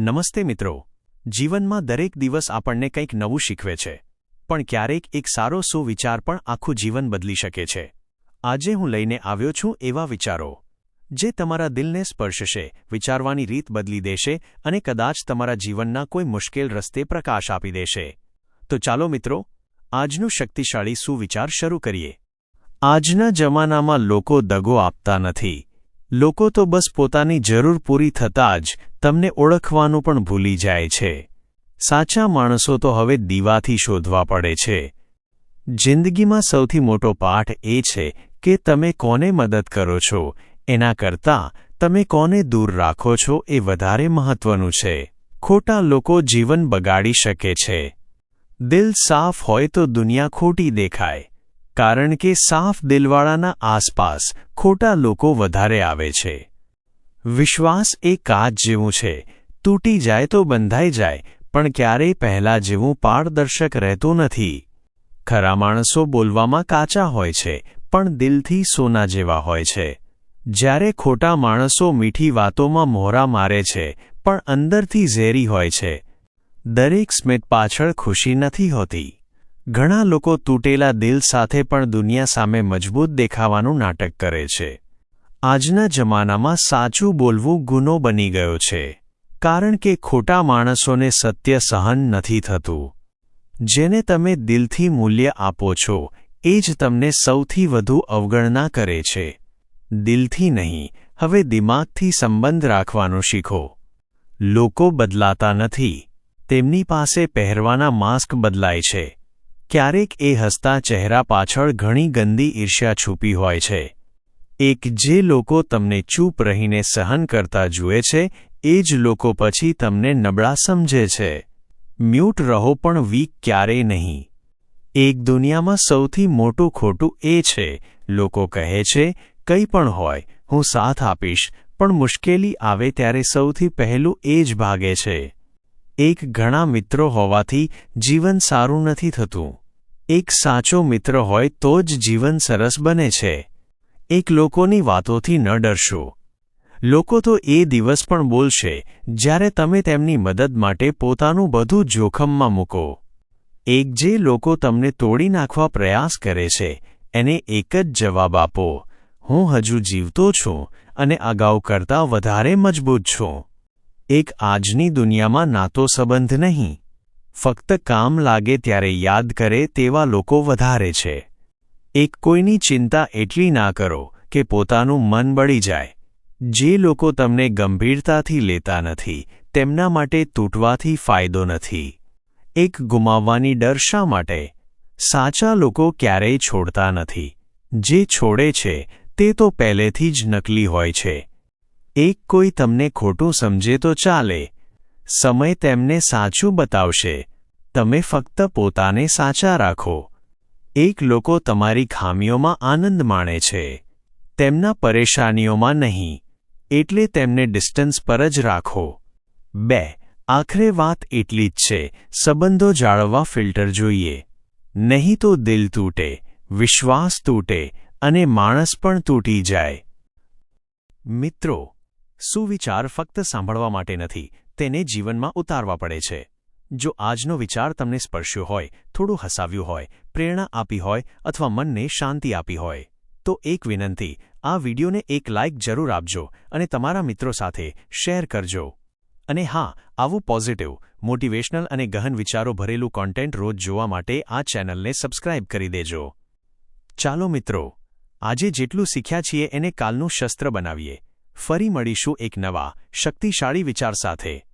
નમસ્તે મિત્રો. જીવનમાં દરેક દિવસ આપણને કંઈક નવું શીખવે છે. પણ ક્યારેક એક સારો સુવિચાર પણ આખું જીવન બદલી શકે છે. આજે હું લઈને આવ્યો છું એવા વિચારો. જે તમારા દિલને સ્પર્શશે, વિચારવાની રીત બદલી દેશે અને કદાચ તમારા જીવનના કોઈ મુશ્કેલ રસ્તે પ્રકાશ આપી દેશે. તો ચાલો મિત્રો, આજનું શક્તિશાળી સુવિચાર શરૂ કરીએ. આજના જમાનામાં લોકો દગો આપતા નથી. લોકો તો બસ પોતાની જરૂર પૂરી થતાં જ તમને ઓળખવાનું પણ ભૂલી જાય છે. સાચા માણસો તો હવે દીવાથી શોધવા પડે છે. જિંદગીમાં સૌથી મોટો પાઠ એ છે કે તમે કોને મદદ કરો છો? એના કરતાં તમે કોને દૂર રાખો છો એ વધારે મહત્વનું છે. ખોટા લોકો જીવન બગાડી શકે છે. દિલ સાફ હોય તો દુનિયા ખોટી દેખાય. કારણ કે સાફ દિલવાળાના આસપાસ ખોટા લોકો વધારે આવે છે. વિશ્વાસ એ કાચ જેવું છે. તૂટી જાય તો બંધાઈ જાય, પણ ક્યારેય પહેલા જેવું પારદર્શક રહેતું નથી. ખરા માણસો બોલવામાં કાચા હોય છે, પણ દિલથી સોના જેવા હોય છે. જ્યારે ખોટા માણસો મીઠી વાતોમાં મોહરા મારે છે, પણ અંદરથી ઝેરી હોય છે. દરેક સ્મિત પાછળ ખુશી નથી હોતી. ઘણા લોકો તૂટેલા દિલ સાથે પણ દુનિયા સામે મજબૂત દેખાવાનું નાટક કરે છે. આજના જમાનામાં સાચું બોલવું ગુનો બની ગયો છે. કારણ કે ખોટા માણસોને સત્ય સહન નથી થતું. જેને તમે દિલથી મૂલ્ય આપો છો, એ જ તમને સૌથી વધુ અવગણના કરે છે. દિલથી નહીં, હવે દિમાગથી સંબંધ રાખવાનું શીખો. લોકો બદલાતા નથી. તેમની પાસે પહેરવાના માસ્ક બદલાય છે. ક્યારેક એ હસતા ચહેરા પાછળ ઘણી ગંદી ઈર્ષ્યા છૂપી હોય છે. એક જે લોકો તમને ચૂપ રહીને સહન કરતા જુએ છે, એ જ લોકો પછી તમને નબળા સમજે છે. મ્યુટ રહો પણ વીક ક્યારેય નહીં. એક દુનિયામાં સૌથી મોટું ખોટું એ છે, લોકો કહે છે, કંઈ પણ હોય, હું સાથ આપીશ, પણ મુશ્કેલી આવે ત્યારે સૌથી પહેલું એ જ ભાગે છે. એક ઘણા મિત્રો હોવાથી જીવન સારું નથી થતું. એક સાચો મિત્ર હોય તો જ જીવન સરસ બને છે. એક લોકોની વાતોથી ન ડરશો. લોકો તો એ દિવસ પણ બોલશે, જ્યારે તમે તેમની મદદ માટે પોતાનું બધું જોખમમાં મૂકો. એક જે લોકો તમને તોડી નાખવા પ્રયાસ કરે છે, એને એક જ જવાબ આપો. હું હજુ જીવતો છું અને અગાઉ કરતાં વધારે મજબૂત છું. એક આજની દુનિયામાં નાતો સંબંધ નહીં. ફક્ત કામ લાગે ત્યારે યાદ કરે તેવા લોકો વધારે છે. એક કોઈની ચિંતા એટલી ના કરો કે પોતાનું મન બળી જાય. જે લોકો તમને ગંભીરતાથી લેતા નથી, તેમના માટે તૂટવાથી ફાયદો નથી. એક ગુમાવવાની ડર શા માટે? સાચા લોકો ક્યારેય છોડતા નથી. જે છોડે છે, તે તો પહેલેથી જ નકલી હોય છે. એક કોઈ તમને ખોટું સમજે તો ચાલે. સમય તેમને સાચું બતાવશે. તમે ફક્ત પોતાને સાચા રાખો. એક લોકો તમારી ખામીઓમાં આનંદ માણે છે. તેમના પરેશાનીઓમાં નહીં. એટલે તેમને ડિસ્ટન્સ પર જ રાખો. બે, આખરે વાત એટલી જ છે. સંબંધો જાળવવા ફિલ્ટર જોઈએ. નહીં તો દિલ તૂટે, વિશ્વાસ તૂટે અને માણસ પણ તૂટી જાય. મિત્રો સુવિચાર ફક્ત સાંભળવા માટે નથી, તેને જીવનમાં ઉતારવા પડે છે. જો આજનો વિચાર તમને સ્પર્શ્યો હોય, થોડું હસાવ્યું હોય, પ્રેરણા આપી હોય અથવા મનને શાંતિ આપી હોય, તો એક વિનંતી, આ વિડીયોને એક લાઇક જરૂર આપજો અને તમારા મિત્રો સાથે શેર કરજો. અને હા, આવું પોઝિટિવ, મોટિવેશનલ અને ગહન વિચારો ભરેલું કોન્ટેન્ટ રોજ જોવા માટે આ ચેનલને સબસ્ક્રાઇબ કરી દેજો. ચાલો મિત્રો, આજે જેટલું શીખ્યા છીએ એને કાલનું શસ્ત્ર બનાવીએ. ફરી મળીશું એક નવા શક્તિશાળી વિચાર સાથે.